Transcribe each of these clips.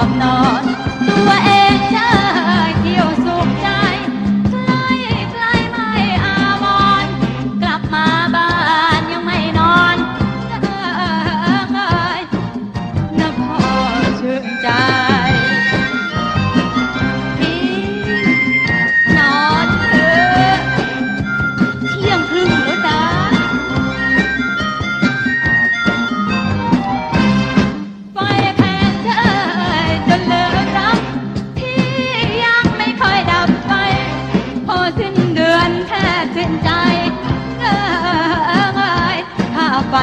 อบนอน ตัวเอง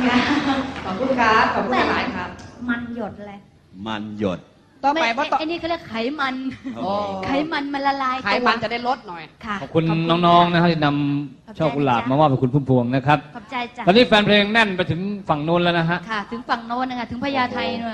คุณครับขอบคุณครับ ขอบคุณหลายครับ มันหยดเลยมันหยด ต่อไปม่ว่าต่อไอ้นี่เขาเรียกไขมันโอ้โอ้ ไขมันมันละลายไขตัวมันจะได้ลดหน่อย ค่ะขอบคุณน้องๆนะครับที่นำช่อกุหลาบมามอบให้คุณพุ่มพวงนะครับ ขอบใจจ้ะ ตอนนี้แฟนเพลงแน่นไปถึงฝั่งโน้นแล้วนะฮะ ค่ะ ถึงฝั่งโน้นนะคะถึงพญาไทนู่น